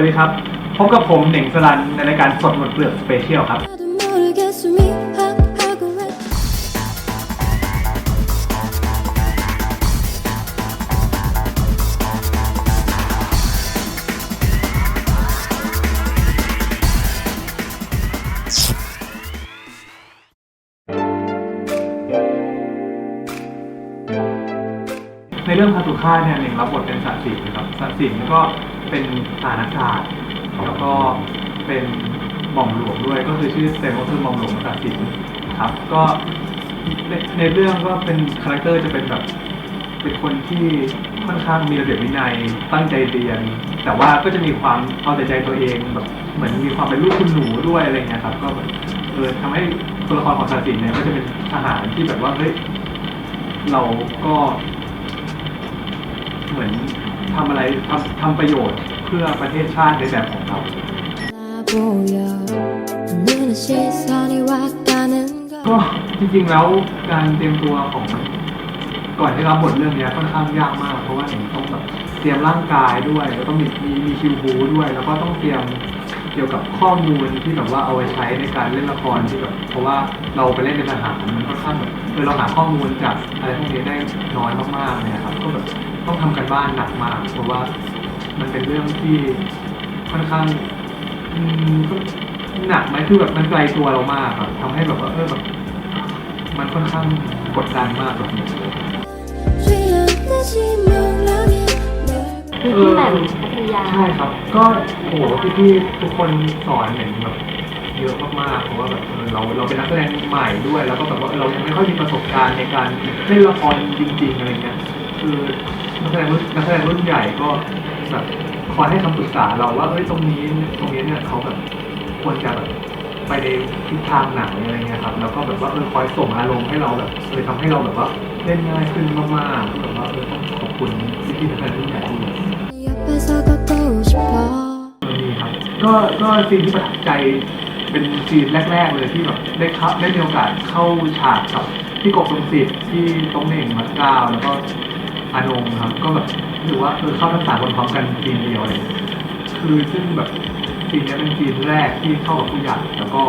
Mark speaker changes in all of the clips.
Speaker 1: วัสดีครับ พบกับผมเหน่งสลันในรายการสดหมดเปลือกสเปเชียลครับ ในเรื่องพาตุค่าเนี่ยเหน่งรับบทเป็นสัตว์สิงห์นะครับสัตว์สิงห์ก็ เป็นฐานอากาศแล้วก็เป็นหม่อมหลวงด้วยก็คือชื่อเต็มก็คือหม่อมหลวงสัตว์สิงห์ครับ ก็ในในเรื่องก็เป็นคาแรคเตอร์จะเป็นแบบเป็นคนที่ค่อนข้างมีระเบียบวินัยตั้งใจเรียน แต่ว่าก็จะมีความเอาแต่ใจตัวเองแบบเหมือนมีความเป็นลูกคุณหนูด้วยอะไรเงี้ยครับ ก็เออทำให้ตัวละครของสารสินเนี่ยก็จะเป็นทหารที่แบบว่าเฮ้ยเราก็ เหมือน ทำอะไรทำทำประโยชน์เพื่อประเทศชาติในแบบของเรา ก็จริงๆแล้วการเตรียมตัวของก่อนที่รับบทเรื่องนี้ค่อนข้างยากมาก เพราะว่าต้องแบบเตรียมร่างกายด้วยแล้วต้องมีมีมีคิวบูด้วย แล้วก็ต้องเตรียม กี่ยวกับข้อมูลที่แบบว่าเอาไปใช้ในการเล่นละครที่แบบเพราะว่าเราไปเล่นในสหามมันค่อนข้าแบบเออเราหาข้อมูลจากอะไรพวกนี้ได้น้อยมากๆเลยนะครับก็แบบต้องทำกันบ้านหนักมาก เพราะว่ามันเป็นเรื่องที่ค่อนข้างหนักไหมคือแบบมันไกลตัวเรามากครับทำให้แบบว่าเออแบบมันค่อนข้างกดดันมากแบบนี้
Speaker 2: คือที่แหม่มพัทยา
Speaker 1: ใช่ครับ ก็โอ้โหพี่ๆทุกคนสอนเหมือนแบบเยอะมากๆเพราะว่าแบบเออเราเราเป็นนักแสดงใหม่ด้วย แล้วก็แบบว่าเรายังไม่ค่อยมีประสบการณ์ในการเล่นละครจริงๆอะไรเงี้ยคือนักแสดงรุ่นนักแสดงรุ่นใหญ่ก็แบบคอยให้คำปรึกษาเราว่าเอ้ยตรงนี้ตรงนี้เนี่ยเขาแบบควรจะแบบไปในทิศทางไหนอะไรเงี้ยครับแล้วก็แบบว่าเออคอยส่งอารมณ์ให้เราแบบเออทำให้เราแบบว่าเล่นง่ายขึ้นมากๆก็แบบว่าเออต้องขอบคุณพี่ๆนักแสดงรุ่นใหญ่ด้วย ก็ก็ซีนที่ประทับใจเป็นซีนแรก ๆ เลยที่แบบได้เข้าได้มีโอกาสเข้าฉากกับพี่กบทรงศิษย์ที่ต้องเหน่งมัดกาวแล้วก็อานงครับ ก็แบบถือว่าเออเข้าทั้งสามคนพร้อมกันซีนเดียวเลยคือซึ่งแบบซีนนี้เป็นซีนแรกที่เข้ากับผู้ใหญ่แล้วก็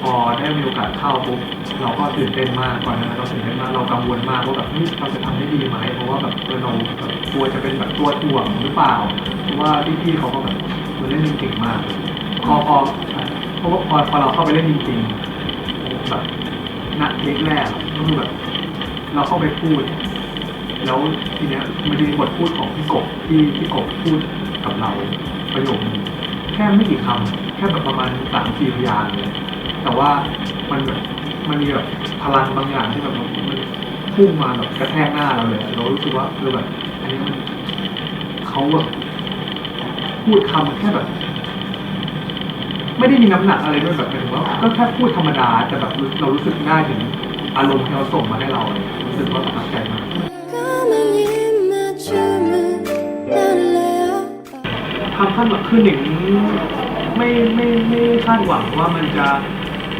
Speaker 1: พอได้มีโอกาสเข้าปุ๊บเราก็ตื่นเต้นมากก่อนนานั้นเราตื่นเต้นมากเรากังวลมากว่าแบบเฮ้ยเราจะทำได้ดีไหมเพราะว่าแบบเออเราแบบกลัวจะเป็นแบบตัวถ่วงหรือเปล่า ว่าพี่ๆเขาก็แบบมันเล่นเก่งมากพอพอเพราะว่าพอพอเราเข้าไปเล่นจริงๆแบบณเทคแรกก็คือแบบเราเข้าไปพูด แล้วทีเนี้ยมันมีบทพูดของพี่กบที่พี่กบพูดกับเราประโยคนึงแค่ไม่กี่คำแค่แบบประมาณสามสี่พยางเลยแต่ว่ามันแบบมันมีแบบพลังบางอย่างที่แบบมันพุ่งมาแบบกระแทกหน้าเราเลยเรารู้สึกว่าเออแบบอันนี้มันเขาแบบ พูดคำแค่แบบ ไม่ได้มีน้ำหนักอะไรด้วยแบบเป็นว่าก็แค่พูดธรรมดาแต่แบบเรารู้สึกได้ถึงอารมณ์ที่เขาส่งมาให้เราเลยรู้สึกว่าประทับใจมาก
Speaker 3: ทำ
Speaker 1: ท่านแบบขึ้นหนิงไม่ไม่ไม่ได้คาดหวังว่ามันจะ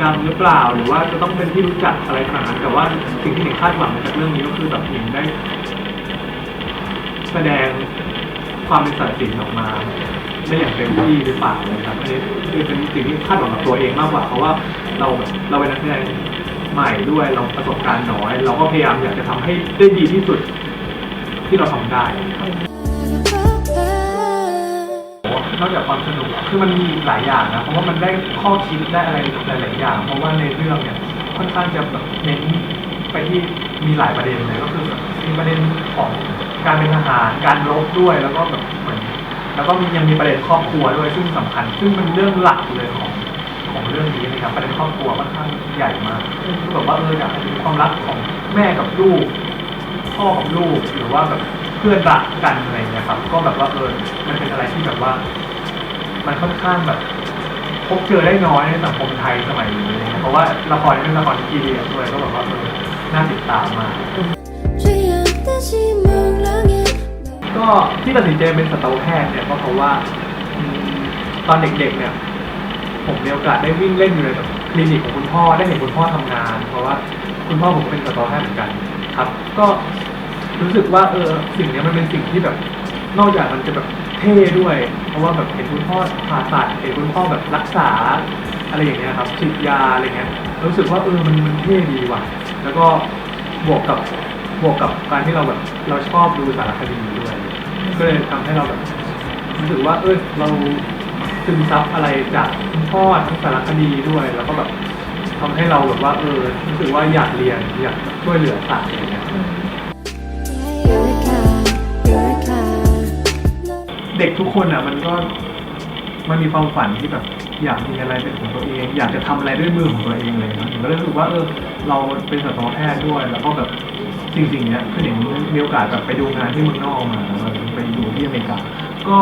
Speaker 1: ดังหรือเปล่าหรือว่าจะต้องเป็นที่รู้จักอะไรขนาดนั้นแต่ว่าสิ่งที่หนิงคาดหวังจากเรื่องนี้ก็คือแบบหนิงได้ แสดงความเป็นสายสินออกมา ได้อย่างเต็มที่หรือเปล่านะครับอันนี้คือเป็นสิ่งที่คาดหวังกับตัวเองมากกว่าเพราะว่าเราแบบเราเป็นนักแสดงใหม่ด้วยเราประสบการณ์น้อย เราก็พยายามอยากจะทำให้ได้ดีที่สุดที่เราทำได้ครับ นอกจากความสนุกคือมันมีหลายอย่างนะ เพราะว่ามันได้ข้อคิดได้อะไรหลายๆอย่าง เพราะว่าในเรื่องเนี่ยค่อนข้างจะแบบเน้นไปที่มีหลายประเด็นเลยก็คือแบบมีประเด็นของการเป็นทหารการรบด้วยแล้วก็แบบ แล้วก็มียังมีประเด็นครอบครัวด้วยซึ่งสำคัญ ซึ่งเป็นเรื่องหลักเลยของของเรื่องนี้นะครับประเด็นครอบครัวค่อนข้างใหญ่มากคือแบบว่าเอออยากให้ความรักของแม่กับลูกพ่อกับลูกหรือว่าแบบเพื่อนรักกันอะไรเงี้ยครับ ก็แบบว่าเออมันเป็นอะไรที่แบบว่า มันค่อนข้างแบบพบเจอได้น้อยในสังคมไทยสมัยนี้อะไรเงี้ยเพราะว่าละครเป็นละครกีเรียด้วยก็แบบว่าเออน่าติดตามมา ก็ที่ตัดสินใจเป็นสัตวแพทย์เนี่ยก็เพราะว่าอืมตอนเด็กๆเนี่ย ผมมีโอกาสได้วิ่งเล่นอยู่ในแบบคลินิกของคุณพ่อได้เห็นคุณพ่อทำงาน เพราะว่าคุณพ่อผมก็เป็นสัตวแพทย์เหมือนกัน ครับ ก็รู้สึกว่าเออสิ่งเนี้ยมันเป็นสิ่งที่แบบ นอกจากมันจะแบบเท่ด้วย เพราะว่าแบบเห็นคุณพ่อผ่าตัดเห็นคุณพ่อแบบรักษา อะไรอย่างเงี้ยครับฉีดยาอะไรเงี้ยรู้สึกว่าเออมันมันเท่ดีว่ะ แล้วก็บวกกับบวกกับการที่เราแบบเราชอบดูสารคดีด้วย ก็เลยทำให้เราแบบรู้สึกว่าเออเราซึมซับอะไรจากพ่อทั้งสารคดีด้วย แล้วก็แบบทำให้เราแบบว่าเออรู้สึกว่าอยากเรียนอยากช่วยเหลือสัตว์อะไรเงี้ยเด็กทุกคนอะ มันก็มันมีความฝันที่แบบอยากมีอะไรเป็นของตัวเอง อยากจะทำอะไรด้วยมือของตัวเองเลยนะผมก็เลยรู้สึกว่าเออเราเป็นสัตวแพทย์ด้วย แล้วก็แบบจริงๆเนี้ยคือเห็นมีโอกาสแบบไปดูงานที่เมืองนอกมาแล้ว ไปดูที่อเมริกา ก็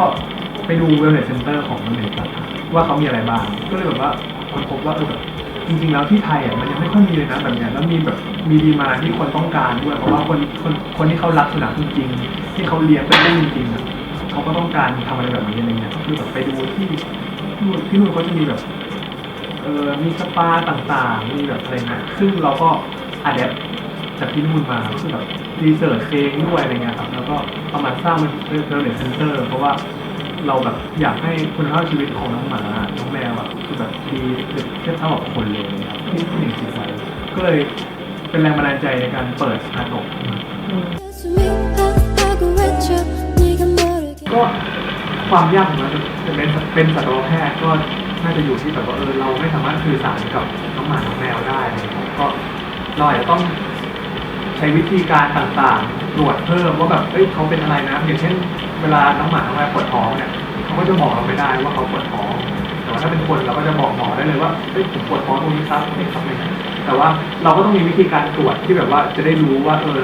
Speaker 1: ไปดูเวลเนสเซ็นเตอร์ของอเมริกาว่าเขามีอะไรบ้าง ก็เลยแบบว่าคนพบว่าเออแบบจริงๆแล้วที่ไทยอะมันยังไม่ค่อยมีเลยนะแบบเนี้ยแล้วมีแบบมีดีมาที่คนต้องการด้วยเพราะว่าคนคนคนที่เขารักสุนัขจริงๆที่เขาเลี้ยงเป็นเล่นจริงๆอะเขาก็ต้องการทำอะไรแบบนี้อะไรเงี้ยคือแบบไปดูที่ที่นู่นที่นู่นเขาจะมีแบบเออมีสปาต่างๆมีแบบอะไรเงี้ยซึ่งเราก็อัดแอปจากที่นู่นมาคือแบบ รีเสิร์ชเองด้วยอะไรเงี้ยครับแล้วก็เอามาสร้างเป็นเรเน็ตเซนเตอร์เพราะว่าเราแบบอยากให้คุณภาพชีวิตของน้องหมาน้องแมวแบบคือแบบดีเทียบเท่ากับคนเลยครับที่ผู้หญิงสิไว้ก็เลยเป็นแรงบันดาลใจในการเปิดอาต
Speaker 3: ก
Speaker 1: ก็ความยากของมันจะเป็นเป็นสัตวแพทย์ก็น่าจะอยู่ที่แบบว่าเออเราไม่สามารถสื่อสารกับน้องหมาน้องแมวได้ก็เราอาจจะต้อง ช้วิธีการต่างๆตรวจเพิ่มว่าแบบเอ้ยเขาเป็นอะไรนะอย่างเช่น เวลาน้องหมาน้องแมวปวดท้องเนี่ยเขาก็จะบอกเราไม่ได้ว่าเขาปวดท้อง แต่ว่าถ้าเป็นคนเราก็จะบอกหมอได้เลยว่าเอ้ยผมปวดท้องตรงนี้ครับไม่ครับไม่ครับแต่ว่าเราก็ต้องมีวิธีการตรวจที่แบบว่าจะได้รู้ว่าเออ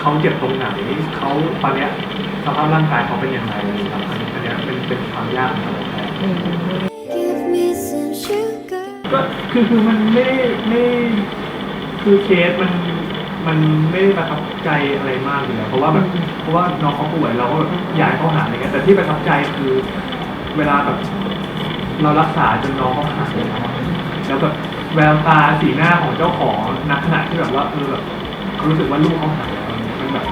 Speaker 1: เขาเจ็บตรงไหนเขาตอนเนี้ยสภาพร่างกายเขาเป็นยังไงครับอันนี้อันเนี้ยเป็นเป็นความยากของเราแท้
Speaker 3: Give me some sugar
Speaker 1: ก็คือคือมันไม่ได้ไม่คือเคสมัน มันไม่ได้ประทับใจอะไรมากอยู่แล้วเพราะว่าแบบเพราะว่าน้องเขาป่วยเราก็แบบอยากให้เขาหายอะไรเงี้ยแต่ที่ประทับใจคือเวลาแบบเรารักษาจนน้องเขาหายแล้วแล้วแบบแววตาสีหน้าของเจ้าของนักขณะที่แบบว่าเออแบบรู้สึกว่าลูกเขาหายแล้วมันแบบ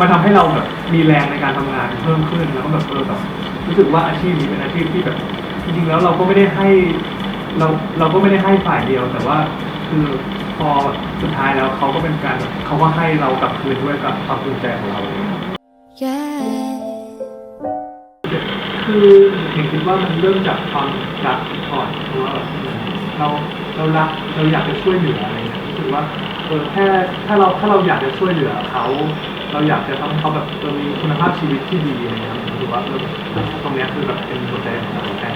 Speaker 1: มันทำให้เราแบบมีแรงในการทำงานเพิ่มขึ้นแล้วก็แบบเออแบบรู้สึกว่าอาชีพนี้เป็นอาชีพที่แบบ จริงๆแล้วเราก็ไม่ได้ให้ เราเราก็ไม่ได้ให้ฝ่ายเดียว แต่ว่าคือ พอสุดท้ายแล้วเขาก็เป็นการแบบเขาก็ให้เรากลับคืนด้วยกับความภูมิใจของเรา
Speaker 3: Yeah
Speaker 1: คือเห็นคิดว่ามันเริ่มจากความรักก่อนเพราะว่าแบบเราเรารักเราอยากจะช่วยเหลืออะไรเงี้ยรู้สึกว่าเออแค่ถ้าเราถ้าเราอยากจะช่วยเหลือเขา เราอยากจะทำให้เขาแบบเออมีคุณภาพชีวิตที่ดีอะไรเงี้ยผมรู้สึกว่าเออตรงเนี้ยคือแบบเป็นหัวใจของเราแท้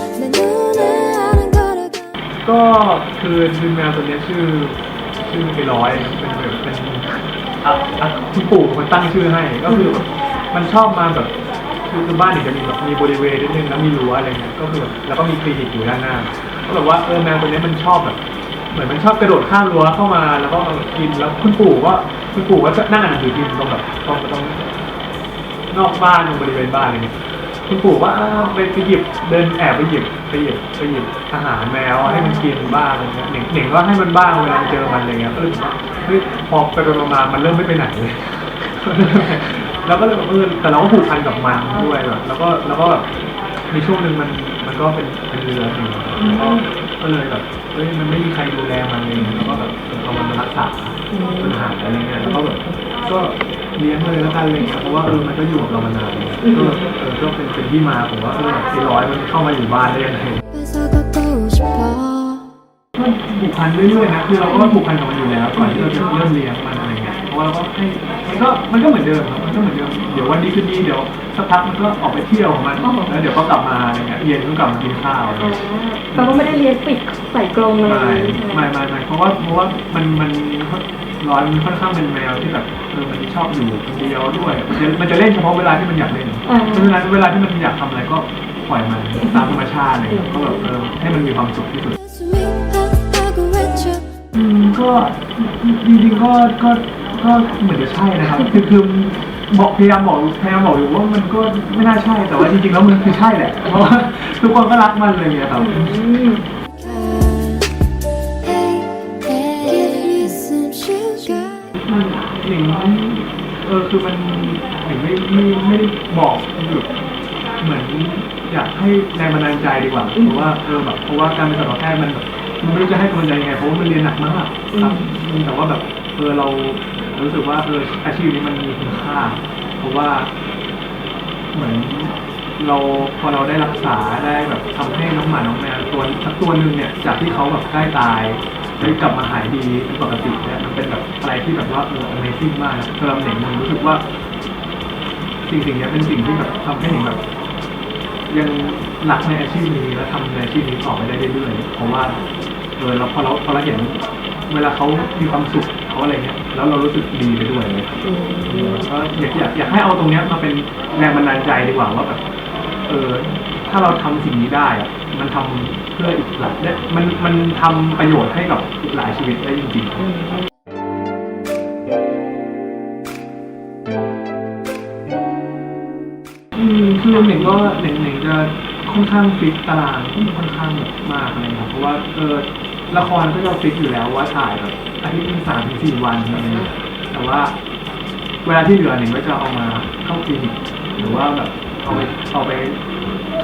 Speaker 3: 벌
Speaker 1: ก็คือชื่อแมวตัวนี้ชื่อชื่อไปร้อยเป็นแบบเป็นอะคุณปู่เป็นตั้งชื่อให้ ก็คือมันชอบมาแบบคือคือบ้านเนี่ยจะมีแบบมีบริเวณนิดนึงแล้วมีรั้วอะไรเงี้ยก็คือแล้วก็มีคลินิกอยู่ด้านหน้าก็แบบว่าเออแมวตัวนี้มันชอบแบบ เหมือนมันชอบกระโดดข้ามรั้วเข้ามาแล้วก็กินแล้วคุณปู่ก็คุณปู่ก็จะนั่งอ่านหนังสือพินตรงแบบตรงตรงนอกบ้านตรงบริเวณบ้านอะไรเงี้ย คุณปู่ว่าไปไปหยิบเดินแอบไปหยิบไปหยิบไปหยิบอาหารแมวให้มันกินบ้างอะไรเงี้ยหนิงหนิงก็ให้มันบ้างเวลาเจอมันอะไรเงี้ยก็เลยบอกว่าเฮ้ยพอไปไปมามันเริ่มไม่ไปไหนเลยแล้วก็เลยแบบเออแต่เราก็ผูกพันกับมันด้วยแบบแล้วก็แล้วก็แบบในช่วงหนึ่งมันมันก็เป็นเป็นเรือหนึ่งแล้วก็ก็เลยแบบเฮ้ยมันไม่มีใครดูแลมันเลยแล้วก็แบบเอามันมารักษาปัญหาอะไรเงี้ยแล้วก็แบบก็ เลี้ยงเลยแล้วกันอะไรเลยเพราะว่าเออมันก็อยู่กับเรามานานเลยก็เออก็เป็นเป็นที่มาผมว่าเออไอ้ร้อยมันเข้ามาอยู่บ้านได้ยังไง
Speaker 3: 뺏어 갖고 싶어
Speaker 1: ก็ผูกพันเรื่อยๆนะคือเราก็ผูกพันกับมันอยู่แล้วก่อนที่เราจะเริ่มเลี้ยงมันอะไรเงี้ยเพราะว่าเราก็ให้มันก็มันก็เหมือนเดิมครับมันก็เหมือนเดิมเดี๋ยววันนี้คืนนี้เดี๋ยวสักพักมันก็ออกไปเที่ยวของมันแล้วเดี๋ยวก็กลับมาอะไรเงี้ยเย็นก็กลับมากินข้าวอะไร
Speaker 2: อ่า
Speaker 1: เงี้ย
Speaker 2: เราก็ไม่ได้เรียนปิดใส่กรงอะไร
Speaker 1: ไม่
Speaker 2: อย่างนี้ใช่ไหม
Speaker 1: ไม่ไม่ไม่เพราะว่าเพราะว่ามันมัน ร้อยมันค่อนข้างเป็นแมวที่แบบเออมันชอบอยู่คนเดียวด้วยมันจะมันจะเล่นเฉพาะเวลาที่มันอยากเล่น
Speaker 2: อ่า
Speaker 1: นั้นเวลาที่มันอยากทำอะไรก็ปล่อยมันตามธรรมชาติเลยก็แบบเออให้มันมีความสุขที่สุดอืมก็จริงๆก็ก็ก็เหมือนจะใช่นะครับ คือคือบอกพยายามบอกพยายามบอกอยู่ว่ามันก็ไม่น่าใช่แต่ว่าจริงๆแล้วมันคือใช่แหละ เพราะว่าทุกคนก็รักมันเลยเนี่ยครับ คือมันหนิงไม่ไม่ไม่ได้บอกแบบเหมือนอยากให้แรงบันดาลใจดีกว่าเพราะว่าเออแบบเพราะว่าการเป็นสัตวแพทย์มันแบบมันไม่รู้จะให้กำลังใจยังไงเพราะว่ามันเรียนหนักมากครับแต่ว่าแบบเออเรารู้สึกว่าเอออาชีพนี้มันมีคุณค่า เพราะว่า เหมือนเราพอเราได้รักษาได้แบบทำให้น้องหมาน้องแมวตัวสักตัวหนึ่งเนี่ย จากที่เขาแบบใกล้ตาย ได้กลับมาหายดีเป็นปกติเนี่ยมันเป็นแบบอะไรที่แบบว่าเออ Amazing มากนะสำหรับหนิงหนิงรู้สึกว่า สิ่งสิ่งเนี้ยเป็นสิ่งที่แบบทำให้หนิงแบบ ยังรักในอาชีพนี้และทำในอาชีพนี้ต่อไปได้เรื่อยๆเพราะว่าเออเราพอเราพอเราเห็นเวลาเขามีความสุขเขาอะไรเงี้ยแล้วเรารู้สึกดีไปด้วยเลยครับก็อยากอยากอยากให้เอาตรงเนี้ยมาเป็นแรงบันดาลใจดีกว่าว่าแบบเออ ถ้าเราทำสิ่งนี้ได้อะมันทำเพื่ออีกหลายเนี่ยมันมันทำประโยชน์ให้กับอีกหลายชีวิตได้จริงๆ อืมคือหนึ่งก็หนึ่งหนึ่งจะค่อนข้างฟิกตารางค่อนข้างแบบมากอะไรครับเพราะว่าเออละครก็จะฟิกอยู่แล้วว่าถ่ายแบบอาทิตย์หนึงสามถึงสี่วันอะไรเงี้ยแต่ว่า เวลาที่เหลือหนึ่งก็จะเอามาเข้าคลินิกหรือว่าแบบเอาไปเอาไป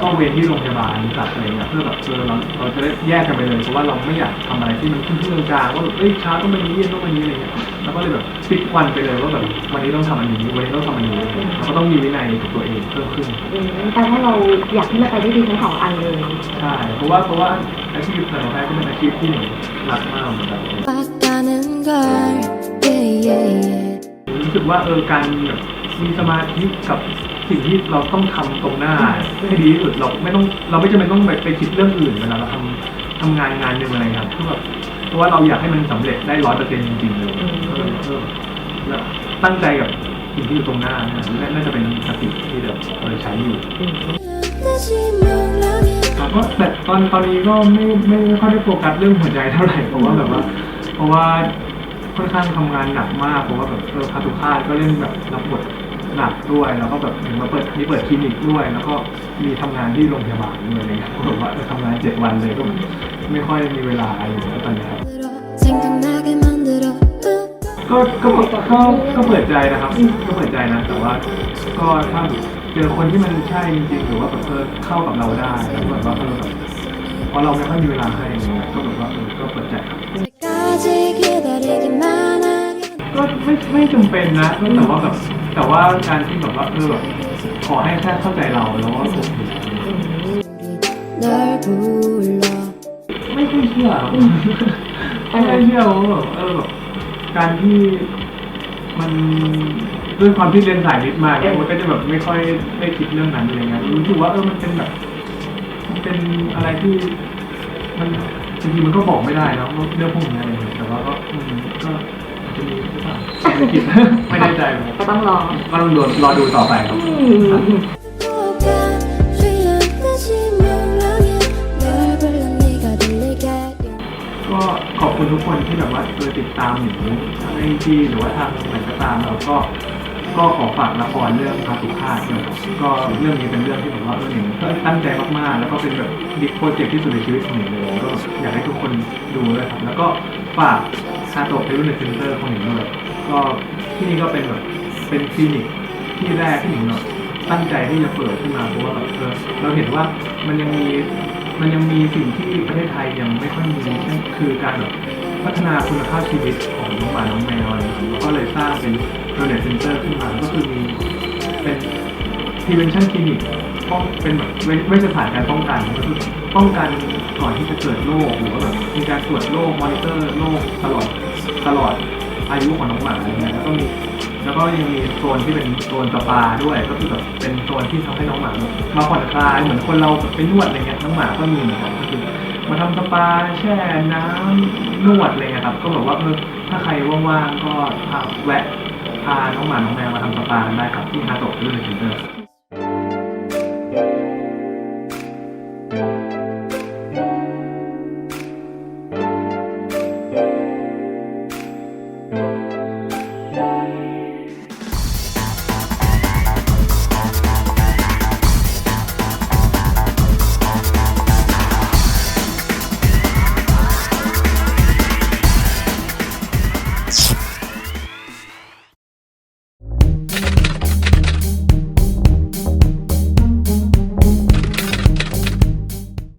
Speaker 1: เข้าเวรที่โรงพยาบาลสัตว์อะไรเงี้ยเพื่อแบบเออเราเราจะได้แยกกันไปเลยเพราะว่าเราไม่อยากทำอะไรที่มันขึ้นที่กลางๆว่าแบบเอ้ยเช้าต้องไปนี้เย็นต้องไปนี้อะไรเงี้ยแล้วก็เลยแบบฟิกวันไปเลยว่าแบบวันนี้ต้องทำอันนี้วันนี้ต้องทำอันนี้แล้วก็ต้องมีวินัยกับตัวเองเพิ่มขึ้น
Speaker 2: อืมแต่ว่าเราอยากที่จะไปได้ดีทั้งสองอันเลย
Speaker 1: ใช่เพราะว่าเพราะว่าอาชีพสัตวแพทย์ก็เป็นอาชีพที่หนึ่งรักมากเหมือนกัน
Speaker 3: 왔다는 걸 yeah, yeah, yeah.
Speaker 1: รู้สึกว่าเออการแบบมีสมาธิกับ สิ่งที่เราต้องทำตรงหน้าให้ดีที่สุดเราไม่ต้องเราไม่จำเป็นต้องไปไปคิดเรื่องอื่นเวลาเราทำทำงานงานหนึ่งอะไรครับคือแบบเพราะว่าเราอยากให้มันสำเร็จได้ร้อยเปอร์เซ็นต์จริงๆเลยแล้วตั้งใจกับสิ่งที่อยู่ตรงหน้าน่าจะเป็นสติที่แบบเราใช้อยู่ก็แต่ตอนตอนนี้ก็ไม่ไม่ค่อยได้โฟกัสเรื่องหัวใจเท่าไหร่เพราะว่าแบบว่า เพราะว่าค่อนข้างทำงานหนักมากเพราะว่าแบบเออคาตุคาดก็เล่นแบบรับบท หนักด้วย แล้วก็แบบถึงมาเปิดมีเปิดคลินิกด้วย แล้วก็มีทำงานที่โรงพยาบาลด้วยอะไรเงี้ยผมว่าทำงานเจ็ดวันเลยก็ไม่ค่อยมีเวลาอะไรอย่างเงี้ยตอนนี้ครับก็ก็ก็ก็เปิดใจนะครับ ก็เปิดใจนะ แต่ว่า ก็ถ้าเจอคนที่มันใช่จริงๆหรือว่าแบบเออเข้ากับเราได้แล้วแบบว่าเออแบบพอเราไม่ค่อยมีเวลาให้อย่างเงี้ยก็แบบว่าเออก็เปิดใจครับก็ไม่ไม่จำเป็นนะแต่ว่าแบบ แต่ว่าการที่แบบว่าเออแบบขอให้แค่เข้าใจเราแล้วก็โอเค
Speaker 3: 널 불러
Speaker 1: ไม่ค่อยเชื่อครับไม่ค่อยเชื่อว่าแบบเออแบบการที่มันด้วยความที่เรียนสายวิทย์มาเนี่ยมันก็จะแบบไม่ค่อยได้คิดเรื่องนั้นอะไรเงี้ยรู้สึกว่าเออมันเป็นแบบ มันเป็นอะไรที่มันจริงๆมันก็บอกไม่ได้เนอะว่าเรื่องพวกนี้อะไรเงี้ยแต่ว่าก็อืมก็ ไม่ได้ใจครัก็
Speaker 2: ต้องรอ
Speaker 1: ก็ต้องรอดูต่อไปครับ ก็ขอบคุณทุกคนที่แบบว่าเคยติดตามหนูทางไอจีหรือว่าทางไหนก็ตามเราก็ก็ขอฝากละครเรื่องพาสุภาพด้ครับก็เรื่องนี้เป็นเรื่องที่ผมว่าหนึ่งตั้งใจมากๆ แล้วก็เป็นแบบดิโปรเจกต์ที่สุดในชีวิตของหนูเลยก็อยากให้ทุกคนดูด้วยครับแล้วก็ ฝากคาโตะเทรุ่นเซ็นเตอร์ของหนูด้วยก็ที่นี่ก็เป็นแบบเป็นคลินิกที่แรกที่หนูแบบตั้งใจที่จะเปิดขึ้นมาเพราะว่าแบบเออเราเห็นว่ามันยังมีมันยังมีสิ่งที่ประเทศไทยยังไม่ค่อยมีเช่นคือการแบบพัฒนาคุณภาพชีวิตของน้องหมาน้องแมวอะไรอย่างเงี้ยก็เลยสร้างเป็นโ e เนเซ็นเตอร์ขึ้นมาก็คือมีเป็น prevention clinic ป้องเป็นแบบเวเวชศาสตร์การป้องกันก็คือป้องกัน ก่อนที่จะเกิดโรคหรือว่าแบบมีการตรวจโรคมอนิเตอร์โรคตลอดตลอดอายุของน้องหมาอะไรเงี้ยแล้วก็มีแล้วก็ยังมีโซนที่เป็นโซนสปาด้วย ก็คือแบบเป็นโซนที่ทำให้น้องหมามาผ่อนคลายเหมือนคนเราไปนวดอะไรเงี้ยน้องหมาก็มีเหมือนกันก็คือมาทำสปาแช่น้ำนวดอะไรเงี้ยครับ ก็แบบว่าเออถ้าใครว่างๆก็พาแวะพาน้องหมาน้องแมวมาทำสปากันได้ครับที่ฮาโตะเรื่องในฟินเตอร์